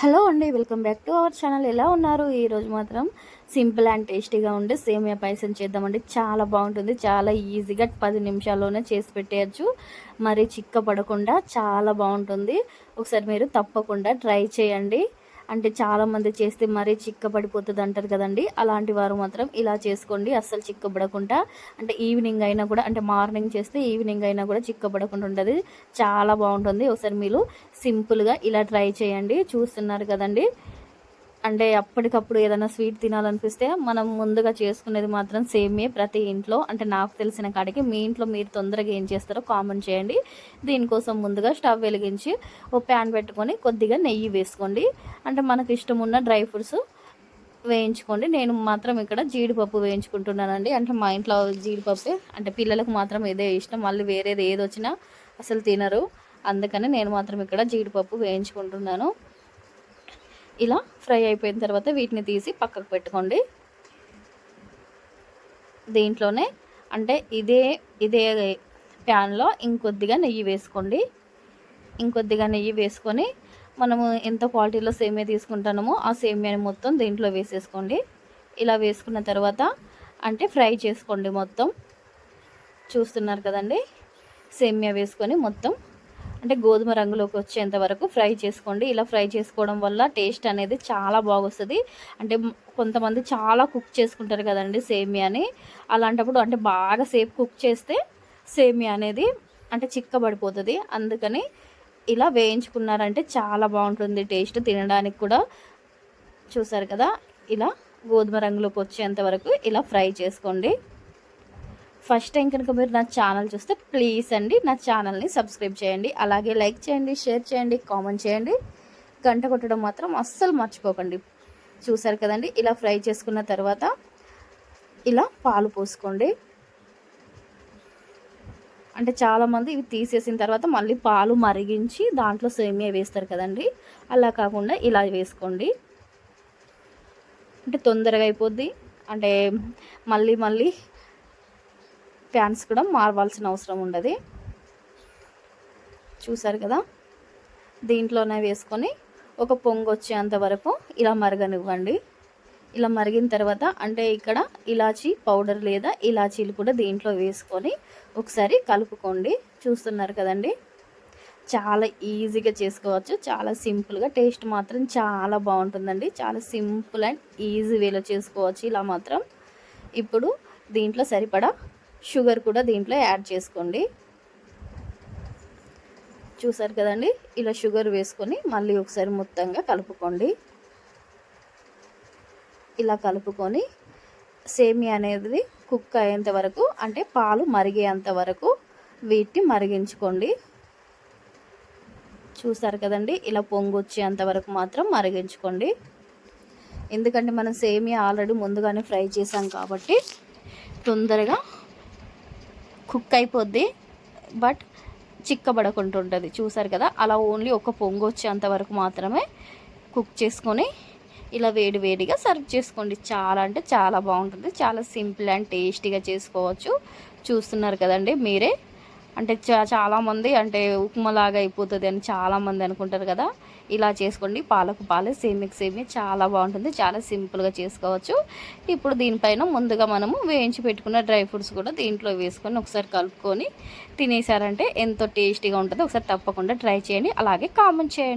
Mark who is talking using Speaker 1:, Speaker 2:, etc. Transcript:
Speaker 1: Hello అండి welcome back to our channel. ఎలా ఉన్నారు? ఈరోజు మాత్రం సింపుల్ అండ్ టేస్టీగా ఉండే సేమియా పాయసం చేద్దామండి. చాలా బాగుంటుంది. చాలా ఈజీగా పది నిమిషాల్లోనే చేసి పెట్టేయచ్చు. మరి చిక్క పడకుండా చాలా బాగుంటుంది. ఒకసారి మీరు తప్పకుండా ట్రై చేయండి. అంటే చాలామంది చేస్తే మరీ చిక్కబడిపోతుంది అంటారు కదండి. అలాంటి వారు మాత్రం ఇలా చేసుకోండి అస్సలు చిక్కబడకుండా. అంటే ఈవినింగ్ అయినా కూడా అంటే మార్నింగ్ చేస్తే ఈవినింగ్ అయినా కూడా చిక్కబడకుండా ఉంటుంది చాలా బాగుంటుంది. ఒకసారి మీరు సింపుల్గా ఇలా ట్రై చేయండి. చూస్తున్నారు కదండి. అంటే అప్పటికప్పుడు ఏదైనా స్వీట్ తినాలనిపిస్తే మనం ముందుగా చేసుకునేది మాత్రం సేమే ప్రతి ఇంట్లో. అంటే నాకు తెలిసిన కాడికి మీ ఇంట్లో మీరు తొందరగా ఏం చేస్తారో కామెంట్ చేయండి. దీనికోసం ముందుగా స్టవ్ వెలిగించి ఓ ప్యాన్ పెట్టుకొని కొద్దిగా నెయ్యి వేసుకోండి. అంటే మనకు ఇష్టం ఉన్న డ్రై ఫ్రూట్స్ వేయించుకోండి. నేను మాత్రం ఇక్కడ జీడిపప్పు వేయించుకుంటున్నానండి. అంటే మా ఇంట్లో జీడిపప్పు అంటే పిల్లలకు మాత్రం ఇదే ఇష్టం. మళ్ళీ వేరేది ఏది వచ్చినా అసలు తినరు. అందుకని నేను మాత్రం ఇక్కడ జీడిపప్పు వేయించుకుంటున్నాను. ఇలా ఫ్రై అయిపోయిన తర్వాత వీటిని తీసి పక్కకు పెట్టుకోండి. దీంట్లోనే అంటే ఇదే ఇదే ప్యాన్లో ఇంకొద్దిగా నెయ్యి వేసుకోండి. ఇంకొద్దిగా నెయ్యి వేసుకొని మనము ఎంత క్వాలిటీలో సేమియా తీసుకుంటామో ఆ సేమియాని మొత్తం దీంట్లో వేసేసుకోండి. ఇలా వేసుకున్న తర్వాత అంటే ఫ్రై చేసుకోండి మొత్తం. చూస్తున్నారు కదండి? సేమియా వేసుకొని మొత్తం అంటే గోధుమ రంగులోకి వచ్చేంత వరకు ఫ్రై చేసుకోండి. ఇలా ఫ్రై చేసుకోవడం వల్ల టేస్ట్ అనేది చాలా బాగొస్తుంది. అంటే కొంతమంది చాలా కుక్ చేసుకుంటారు కదండి సేమియాని. అలాంటప్పుడు అంటే బాగా సేపు కుక్ చేస్తే సేమియా అనేది అంటే చిక్కబడిపోతుంది. అందుకని ఇలా వేయించుకున్నారంటే చాలా బాగుంటుంది టేస్ట్ తినడానికి కూడా. చూసారు కదా? ఇలా గోధుమ రంగులోకి వచ్చేంత వరకు ఇలా ఫ్రై చేసుకోండి. ఫస్ట్ టైం కనుక మీరు నా ఛానల్ చూస్తే ప్లీజ్ అండి నా ఛానల్ని సబ్స్క్రైబ్ చేయండి. అలాగే లైక్ చేయండి షేర్ చేయండి కామెంట్ చేయండి. గంట కొట్టడం మాత్రం అస్సలు మర్చిపోకండి. చూసారు కదండి ఇలా ఫ్రై చేసుకున్న తర్వాత ఇలా పాలు పోసుకోండి. అంటే చాలామంది ఇవి తీసేసిన తర్వాత మళ్ళీ పాలు మరిగించి దాంట్లో సేమియా వేస్తారు కదండి అలా కాకుండా ఇలా వేసుకోండి. అంటే తొందరగా అయిపోద్ది. అంటే మళ్ళీ మళ్ళీ ఫ్యాన్స్ కూడా మారవలసిన అవసరం ఉండదు. చూసారు కదా? దీంట్లోనే వేసుకొని ఒక పొంగు వచ్చేంత వరకు ఇలా మరగనివ్వండి. ఇలా మరిగిన తర్వాత అంటే ఇక్కడ ఇలాచీ పౌడర్ లేదా ఇలాచీలు కూడా దీంట్లో వేసుకొని ఒకసారి కలుపుకోండి. చూస్తున్నారు కదండి? చాలా ఈజీగా చేసుకోవచ్చు. చాలా సింపుల్గా. టేస్ట్ మాత్రం చాలా బాగుంటుందండి. చాలా సింపుల్ అండ్ ఈజీ వేలో చేసుకోవచ్చు. ఇలా మాత్రం ఇప్పుడు దీంట్లో సరిపడా షుగర్ కూడా దీంట్లో యాడ్ చేసుకోండి. చూసారు కదండి? ఇలా షుగర్ వేసుకొని మళ్ళీ ఒకసారి మొత్తంగా కలుపుకోండి. ఇలా కలుపుకొని సేమియా అనేది కుక్ అయ్యేంత వరకు అంటే పాలు మరిగేంత వరకు వీటిని మరిగించుకోండి. చూసారు కదండి? ఇలా పొంగు వచ్చేంత వరకు మాత్రం మరిగించుకోండి. ఎందుకంటే మనం సేమియా ఆల్రెడీ ముందుగానే ఫ్రై చేసాం కాబట్టి తొందరగా కుక్ అయిపోద్ది బట్ చిక్కబడకుంటుంటుంది. చూసారు కదా అలా ఓన్లీ ఒక పొంగు వచ్చేంత వరకు మాత్రమే కుక్ చేసుకొని ఇలా వేడి వేడిగా సర్వ్ చేసుకోండి. చాలా అంటే చాలా బాగుంటుంది. చాలా సింపుల్ అండ్ టేస్టీగా చేసుకోవచ్చు. చూస్తున్నారు కదండి మీరే. అంటే చాలామంది అంటే ఉప్మాలాగా అయిపోతుంది అని చాలామంది అనుకుంటారు కదా. ఇలా చేసుకోండి. పాలకు పాలే సేమికి సేమి చాలా బాగుంటుంది. చాలా సింపుల్గా చేసుకోవచ్చు. ఇప్పుడు దీనిపైన ముందుగా మనము వేయించి పెట్టుకున్న డ్రై ఫ్రూట్స్ కూడా దీంట్లో వేసుకొని ఒకసారి కలుపుకొని తినేసారంటే ఎంతో టేస్టీగా ఉంటుందో. ఒకసారి తప్పకుండా ట్రై చేయండి. అలాగే కామెంట్ చేయండి.